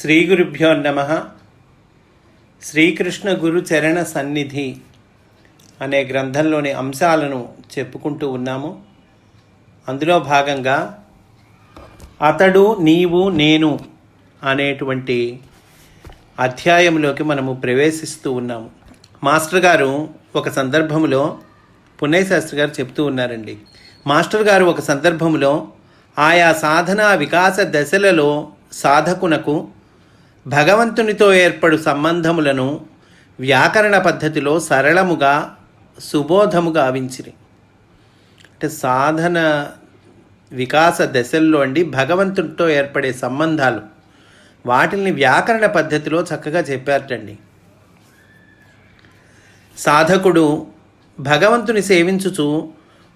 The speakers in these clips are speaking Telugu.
శ్రీ గురుభ్యో నమ. శ్రీకృష్ణ గురు చరణ సన్నిధి అనే గ్రంథంలోని అంశాలను చెప్పుకుంటూ ఉన్నాము. అందులో భాగంగా అతడు నీవు నేను అనేటువంటి అధ్యాయంలోకి మనము ప్రవేశిస్తూ ఉన్నాము. మాస్టర్ గారు ఒక సందర్భంలో పున్నయ్య శాస్త్రి గారు చెప్తూ ఉన్నారండి. మాస్టర్ గారు ఒక సందర్భంలో ఆయా సాధన వికాస దశలలో సాధకునకు భగవంతునితో ఏర్పడు సంబంధములను వ్యాకరణ పద్ధతిలో సరళముగా సుబోధముగా ఆవించిరి. అంటే సాధన వికాస దశల్లో అండి భగవంతునితో ఏర్పడే సంబంధాలు. వాటిని వ్యాకరణ పద్ధతిలో చక్కగా చెప్పారటండి. సాధకుడు భగవంతుని సేవించుచు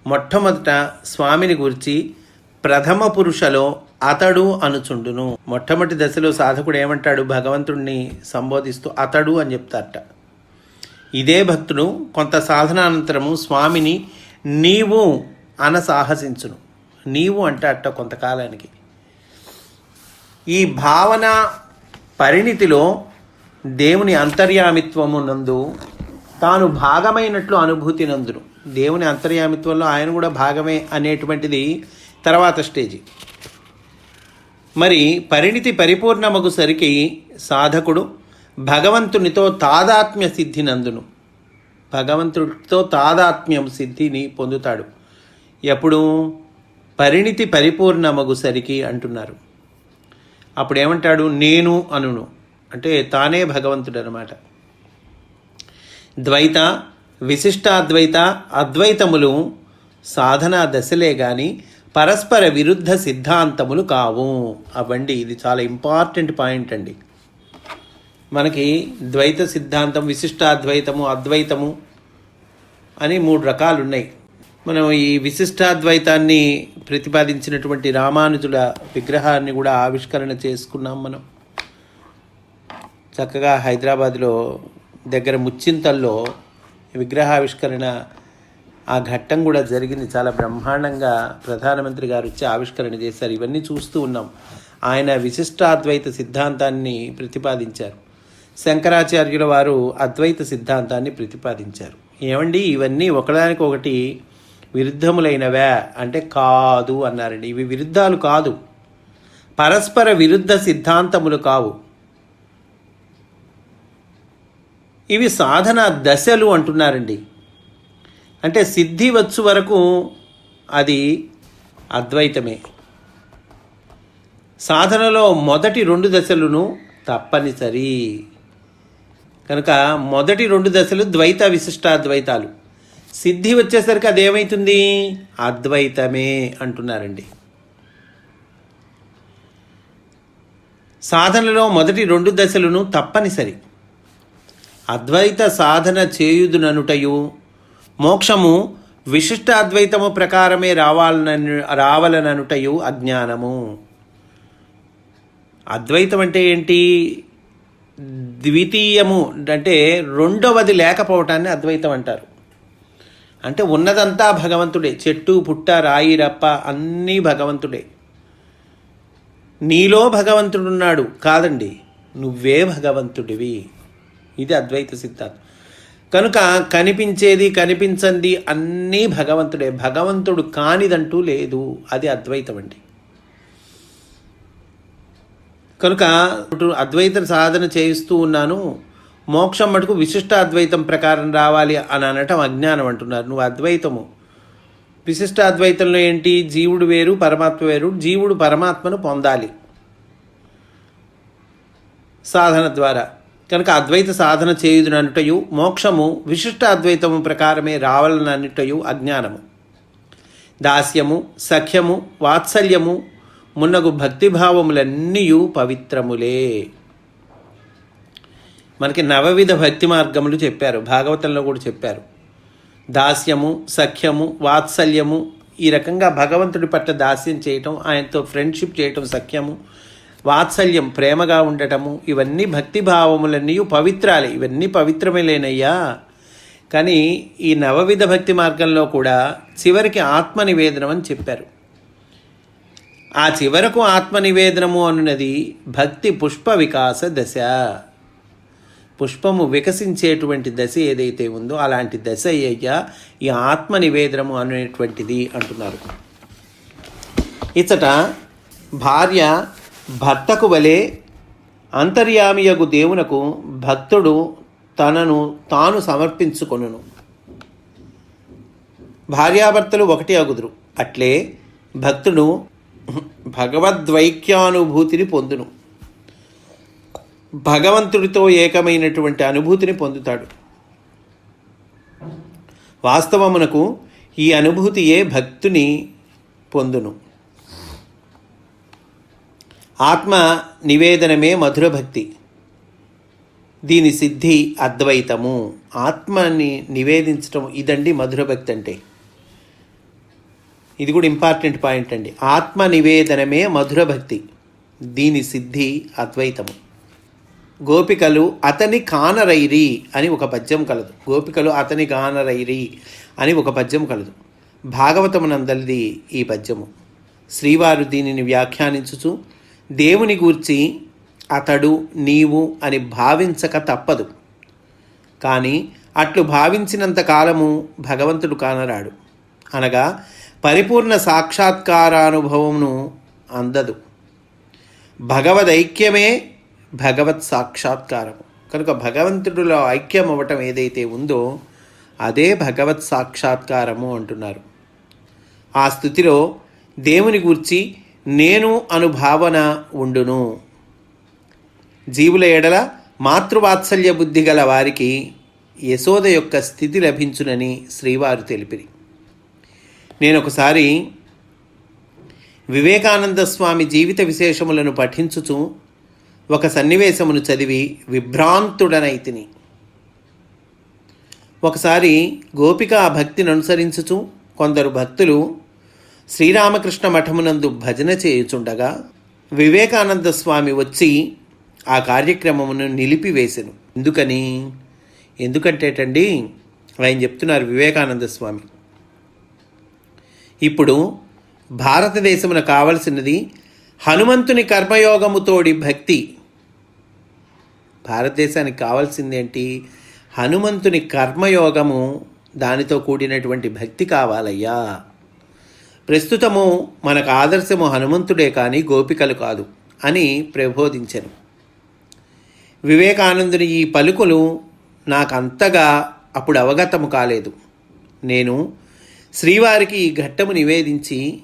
మొట్టమొదట స్వామిని గురించి ప్రథమ పురుషలో అతడు అనుచుండును. మొట్టమొదటి దశలో సాధకుడు ఏమంటాడు? భగవంతుడిని సంబోధిస్తూ అతడు అని చెప్తారట. ఇదే భక్తుడు కొంత సాధనానంతరము స్వామిని నీవు అన సాహసించును. నీవు అంటారట కొంతకాలానికి. ఈ భావన పరిణితిలో దేవుని అంతర్యామిత్వము నందు తాను భాగమైనట్లు అనుభూతి నందును. దేవుని అంతర్యామిత్వంలో ఆయన కూడా భాగమే అనేటువంటిది తర్వాత స్టేజి. మరి పరిణితి పరిపూర్ణమగు సరికి సాధకుడు భగవంతునితో తాదాత్మ్య సిద్ధినందును భగవంతుడితో తాదాత్మ్యం సిద్ధిని పొందుతాడు. ఎప్పుడు పరిణితి పరిపూర్ణమగు సరికి అంటున్నారు. అప్పుడు ఏమంటాడు నేను అనును. అంటే తానే భగవంతుడు అనమాట ద్వైత విశిష్టాద్వైత అద్వైతములు సాధనా దశలే కానీ పరస్పర విరుద్ధ సిద్ధాంతములు కావు. అవండి ఇది చాలా ఇంపార్టెంట్ పాయింట్ అండి. మనకి ద్వైత సిద్ధాంతం విశిష్టాద్వైతము అద్వైతము అని మూడు రకాలు ఉన్నాయి మనం ఈ విశిష్టాద్వైతాన్ని ప్రతిపాదించినటువంటి రామానుజుల విగ్రహాన్ని కూడా ఆవిష్కరణ చేసుకున్నాం మనం. చక్కగా హైదరాబాద్లో దగ్గర ముచ్చింతల్లో విగ్రహావిష్కరణ ఆ ఘట్టం కూడా జరిగింది. చాలా బ్రహ్మాండంగా ప్రధానమంత్రి గారు వచ్చి ఆవిష్కరణ చేశారు. ఇవన్నీ చూస్తూ ఉన్నాం. ఆయన విశిష్టాద్వైత సిద్ధాంతాన్ని ప్రతిపాదించారు. శంకరాచార్యుల వారు అద్వైత సిద్ధాంతాన్ని ప్రతిపాదించారు. ఏమండి? ఇవన్నీ ఒకదానికొకటి విరుద్ధములైనవే? అంటే కాదు అన్నారండి. ఇవి విరుద్ధాలు కాదు. పరస్పర విరుద్ధ సిద్ధాంతములు కావు. ఇవి సాధన దశలు అంటున్నారండి. అంటే సిద్ధి వచ్చు వరకు అది అద్వైతమే. సాధనలో మొదటి రెండు దశలను తప్పనిసరి. కనుక మొదటి రెండు దశలు ద్వైత విశిష్టాద్వైతాలు. సిద్ధి వచ్చేసరికి అదేమవుతుంది అద్వైతమే అంటున్నారండి. సాధనలో మొదటి రెండు దశలను తప్పనిసరి. అద్వైత సాధన చేయుదుననుటయు మోక్షము విశిష్టాద్వైతము ప్రకారమే రావాలనను రావాలననుటయు అజ్ఞానము. అద్వైతం అంటే ఏంటి? ద్వితీయము అంటే రెండవది లేకపోవటాన్ని అద్వైతం అంటారు. అంటే ఉన్నదంతా భగవంతుడే. చెట్టు పుట్ట రాయి రప్ప అన్నీ భగవంతుడే. నీలో భగవంతుడున్నాడు కాదండి. నువ్వే భగవంతుడివి. ఇది అద్వైత సిద్ధాంతం. కనుక కనిపించేది కనిపించంది అన్నీ భగవంతుడే. భగవంతుడు కానిదంటూ లేదు. అది అద్వైతం అండి. కనుక అద్వైత సాధన చేయిస్తూ ఉన్నాను. మోక్షం మటుకు విశిష్ట అద్వైతం ప్రకారం రావాలి అని అనటం అజ్ఞానం అంటున్నారు. నువ్వు అద్వైతము. విశిష్ట అద్వైతంలో ఏంటి? జీవుడు వేరు పరమాత్మ వేరు. జీవుడు పరమాత్మను పొందాలి. సాధన ద్వారా. కనుక అద్వైత సాధన చేయుదుననుటయు మోక్షము విశిష్ట అద్వైతము ప్రకారమే రావాలననుటయు అజ్ఞానము. దాస్యము సఖ్యము వాత్సల్యము మున్నగు భక్తిభావములన్నీ పవిత్రములే. మనకి నవవిధ భక్తి మార్గములు చెప్పారు భాగవతంలో కూడా చెప్పారు. దాస్యము సఖ్యము వాత్సల్యము ఈ రకంగా భగవంతుడి పట్ల దాస్యం చేయటం ఆయనతో ఫ్రెండ్షిప్ చేయటం సఖ్యము వాత్సల్యం ప్రేమగా ఉండటము ఇవన్నీ భక్తిభావములన్నీ పవిత్రాలే ఇవన్నీ పవిత్రమేలేనయ్యా. కానీ ఈ నవవిధ భక్తి మార్గంలో కూడా చివరికి ఆత్మనివేదనం అని చెప్పారు. ఆ చివరకు ఆత్మనివేదనము అనున్నది భక్తి పుష్ప వికాస దశ. పుష్పము వికసించేటువంటి దశ ఏదైతే ఉందో అలాంటి దశ అయ్యా ఈ ఆత్మ నివేదనము అనేటువంటిది అంటున్నారు. ఇచ్చట భార్య భర్తకు వలె అంతర్యామియగు దేవునకు భక్తుడు తనను తాను సమర్పించుకొనును. భార్యాభర్తలు ఒకటి అగుదురు. అట్లే భక్తుడు భగవద్వైక్యానుభూతిని పొందును. భగవంతుడితో ఏకమైనటువంటి అనుభూతిని పొందుతాడు. వాస్తవమునకు ఈ అనుభూతియే భక్తుని పొందును. ఆత్మ నివేదనమే మధుర భక్తి దీని సిద్ధి అద్వైతము. ఆత్మని నివేదించటం ఇదండి మధుర భక్తి అంటే. ఇది కూడా ఇంపార్టెంట్ పాయింట్ అండి. ఆత్మ నివేదనమే మధుర భక్తి దీని సిద్ధి అద్వైతము. గోపికలు అతని కానరైరి అని ఒక పద్యం కలదు. గోపికలు అతని కానరైరి అని ఒక పద్యం కలదు. భాగవతమునందలిది ఈ పద్యము. శ్రీవారు దీనిని వ్యాఖ్యానించుచు దేవుని గూర్చి అతడు నీవు అని భావించక తప్పదు. కానీ అట్లు భావించినంత కాలము భగవంతుడు కానరాడు. అనగా పరిపూర్ణ సాక్షాత్కారానుభవమును అందదు. భగవదైక్యమే భగవత్ సాక్షాత్కారము. కనుక భగవంతుడిలో ఐక్యం అవ్వటం ఏదైతే ఉందో అదే భగవత్ సాక్షాత్కారము అంటున్నారు. ఆ స్థుతిలో దేవుని గూర్చి నేను అనుభావన ఉండును. జీవుల ఎడల మాతృవాత్సల్య బుద్ధి గల వారికి యశోద యొక్క స్థితి లభించునని శ్రీవారు తెలిపిరి. నేను ఒకసారి వివేకానంద స్వామి జీవిత విశేషములను పఠించుచు ఒక సన్నివేశమును చదివి విభ్రాంతుడనైతిని ఒకసారి గోపిక ఆ భక్తిని అనుసరించుచు కొందరు భక్తులు శ్రీరామకృష్ణ మఠమునందు భజన చేయుచుండగా వివేకానంద స్వామి వచ్చి ఆ కార్యక్రమమును నిలిపివేసెను. ఎందుకని? ఎందుకంటేటండి ఆయన చెప్తున్నారు వివేకానంద స్వామి. ఇప్పుడు భారతదేశమున కావలసినది హనుమంతుని కర్మయోగముతోడి భక్తి. భారతదేశానికి కావాల్సిందేంటి? హనుమంతుని కర్మయోగము దానితో కూడినటువంటి భక్తి కావాలయ్యా. ప్రస్తుతము మనకు ఆదర్శము హనుమంతుడే కానీ గోపికలు కాదు అని ప్రబోధించను. వివేకానందుని ఈ పలుకులు నాకంతగా అప్పుడు అవగతము కాలేదు. నేను శ్రీవారికి ఈ ఘట్టము నివేదించి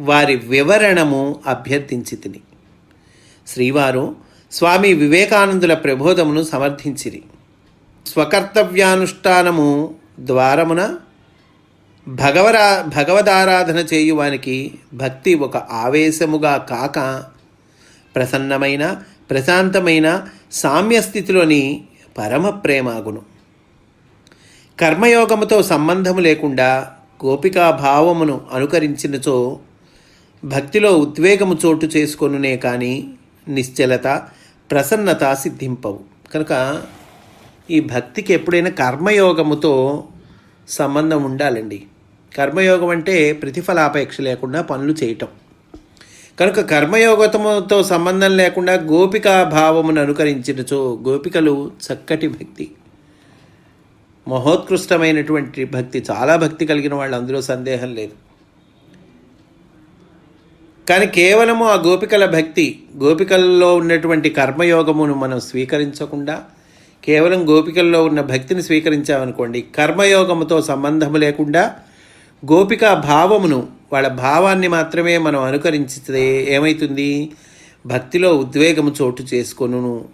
వారి వివరణము అభ్యర్థించి తిని శ్రీవారు స్వామి వివేకానందుల ప్రబోధమును సమర్థించిరి. స్వకర్తవ్యానుష్ఠానము ద్వారమున భగవరా భగవదారాధన చేయువానికి భక్తి ఒక ఆవేశముగా కాక ప్రసన్నమైన ప్రశాంతమైన సామ్యస్థితిలోని పరమ ప్రేమాగును కర్మయోగముతో సంబంధము లేకుండా గోపికా భావమును అనుకరించినచో భక్తిలో ఉద్వేగము చోటు చేసుకొనునే కానీ నిశ్చలత ప్రసన్నత సిద్ధింపవు. కనుక ఈ భక్తికి ఎప్పుడైనా కర్మయోగముతో సంబంధం ఉండాలండి. కర్మయోగం అంటే ప్రతిఫలాపేక్ష లేకుండా పనులు చేయటం. కనుక కర్మయోగతముతో సంబంధం లేకుండా గోపికా భావమును అనుకరించినచో గోపికలు చక్కటి భక్తి. మహోత్కృష్టమైనటువంటి భక్తి చాలా భక్తి కలిగిన వాళ్ళు అందులో సందేహం లేదు. కానీ కేవలము ఆ గోపికల భక్తి గోపికల్లో ఉన్నటువంటి కర్మయోగమును మనం స్వీకరించకుండా కేవలం గోపికల్లో ఉన్న భక్తిని స్వీకరించామనుకోండి కర్మయోగముతో సంబంధము లేకుండా గోపిక భావమును వాళ్ళ భావాన్ని మాత్రమే మనం అనుకరించితే ఏమవుతుంది భక్తిలో ఉద్వేగము చోటు చేసుకొను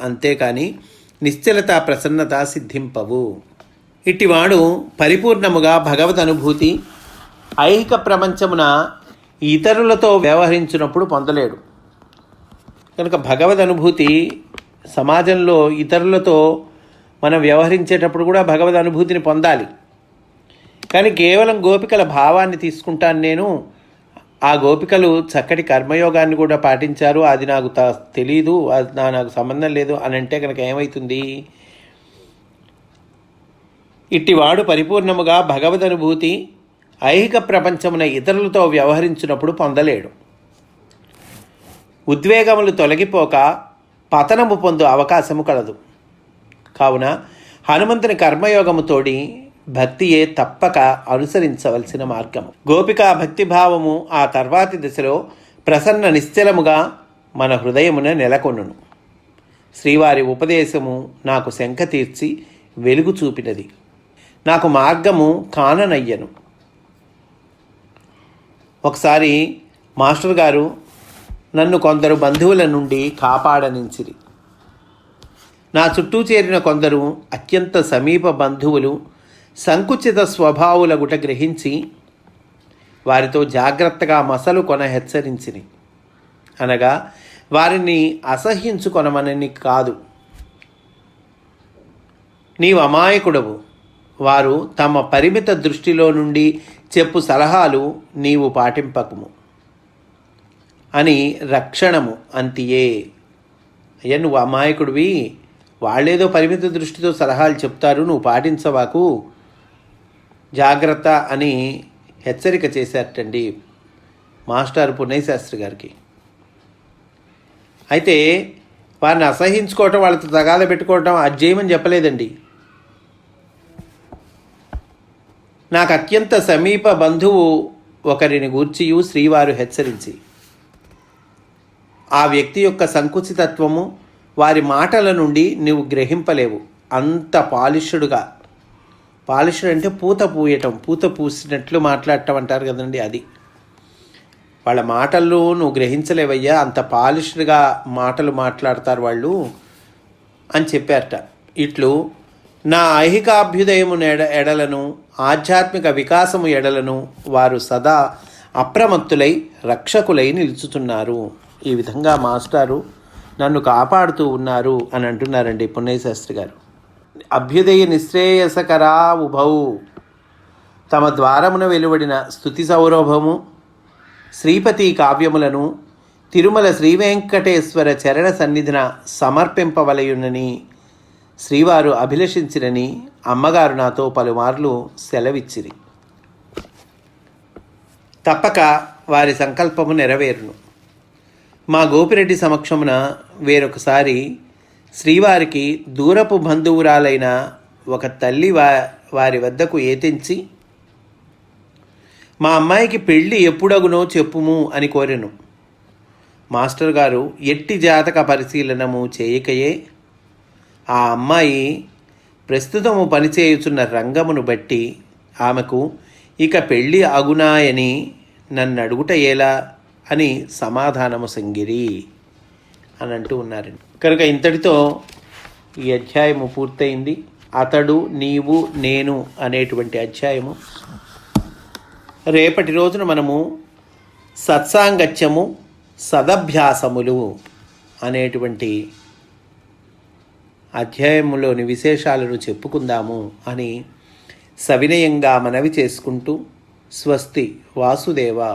అంతేకాని నిశ్చలత ప్రసన్నత సిద్ధింపవు. ఇట్టివాడు పరిపూర్ణముగా భగవద్ అనుభూతి ఐహిక ప్రపంచమున ఇతరులతో వ్యవహరించినప్పుడు పొందలేడు. కనుక భగవద్ అనుభూతి సమాజంలో ఇతరులతో మనం వ్యవహరించేటప్పుడు కూడా భగవద్ అనుభూతిని పొందాలి. కానీ కేవలం గోపికల భావాన్ని తీసుకుంటాను నేను. ఆ గోపికలు చక్కటి కర్మయోగాన్ని కూడా పాటించారు. అది నాకు తెలీదు. అది నా నాకు సంబంధం లేదు అని అంటే కనుక ఏమవుతుంది ఇట్టివాడు పరిపూర్ణముగా భగవద్ అనుభూతి ఐహిక ప్రపంచమున ఇతరులతో వ్యవహరించినప్పుడు పొందలేడు. ఉద్వేగములు తొలగిపోక పతనము పొందు అవకాశము కలదు. కావున హనుమంతుని కర్మయోగముతోడి భక్తియే తప్పక అనుసరించవలసిన మార్గము. గోపికా భక్తిభావము ఆ తర్వాతి దశలో ప్రసన్న నిశ్చలముగా మన హృదయమున నెలకొనును. శ్రీవారి ఉపదేశము నాకు శంఖ తీర్చి వెలుగు చూపినది. నాకు మార్గము కాననయ్యను. ఒకసారి మాస్టర్ గారు నన్ను కొందరు బంధువుల నుండి కాపాడనించిరి. నా చుట్టూ చేరిన కొందరు అత్యంత సమీప బంధువులు సంకుచిత స్వభావుల గుట గ్రహించి వారితో జాగ్రత్తగా మసలు కొన హెచ్చరించిని అనగా వారిని అసహ్యించుకొనమనని కాదు. నీవు అమాయకుడవు. వారు తమ పరిమిత దృష్టిలో నుండి చెప్పు సలహాలు నీవు పాటింపకము. అని రక్షణము అంతియే. అయ్యా నువ్వు అమాయకుడివి. వాళ్ళేదో పరిమిత దృష్టితో సలహాలు చెప్తారు నువ్వు పాటించవాకు. జాగ్రత్త అని హెచ్చరిక చేశారటండి మాస్టర్ పుణ్యశాస్త్రి శాస్త్రి గారికి. అయితే వారిని అసహించుకోవటం వాళ్ళతో తగాద పెట్టుకోవటం అది చేయమని చెప్పలేదండి. నాకు అత్యంత సమీప బంధువు ఒకరిని గూర్చియు శ్రీవారు హెచ్చరించి ఆ వ్యక్తి యొక్క సంకుచితత్వము వారి మాటల నుండి నువ్వు గ్రహింపలేవు. అంత పాలిష్యుడుగా పాలిష్యుడు అంటే పూత పూయటం పూత పూసినట్లు మాట్లాడటం అంటారు కదండి అది. వాళ్ళ మాటల్లో నువ్వు గ్రహించలేవయ్యా అంత పాలిష్డ్గా మాటలు మాట్లాడతారు వాళ్ళు అని చెప్పారట. ఇట్లు నా ఐహికాభ్యుదయము ఎడ ఎడలను ఆధ్యాత్మిక వికాసము ఎడలను వారు సదా అప్రమత్తులై రక్షకులై నిలుచుతున్నారు. ఈ విధంగా మాస్టారు నన్ను కాపాడుతూ ఉన్నారు అని అంటున్నారండి పున్నయ్యశాస్త్రి గారు. అభ్యుదయ నిశ్రేయసకరా ఉభౌ. తమ ద్వారమున వెలువడిన స్థుతి సౌరభము శ్రీపతి కావ్యములను తిరుమల శ్రీవెంకటేశ్వర చరణ సన్నిధిన సమర్పింపవలయునని శ్రీవారు అభిలషించిరని అమ్మగారు నాతో పలుమార్లు సెలవిచ్చిరి. తప్పక వారి సంకల్పము నెరవేరును. మా గోపిరెడ్డి సమక్షమున వేరొకసారి శ్రీవారికి దూరపు బంధువురాలైన ఒక తల్లి వా వారి వద్దకు ఏతించి మా అమ్మాయికి పెళ్ళి ఎప్పుడగునో చెప్పుము అని కోరెను. మాస్టర్ గారు ఎట్టి జాతక పరిశీలనము చేయకయే ఆ అమ్మాయి ప్రస్తుతము పనిచేయుచున్న రంగమును బట్టి ఆమెకు ఇక పెళ్ళి అగునాయని నన్ను అడుగుట ఎలా అని సమాధానము సంగిరి. అని అంటూ ఉన్నారండి. కనుక ఇంతటితో ఈ అధ్యాయము పూర్తయింది. అతడు నీవు నేను అనేటువంటి అధ్యాయము. రేపటి రోజున మనము సత్సాంగత్యము సదభ్యాసములు అనేటువంటి అధ్యాయములోని విశేషాలను చెప్పుకుందాము అని సవినయంగా మనవి చేసుకుంటూ స్వస్తి వాసుదేవ.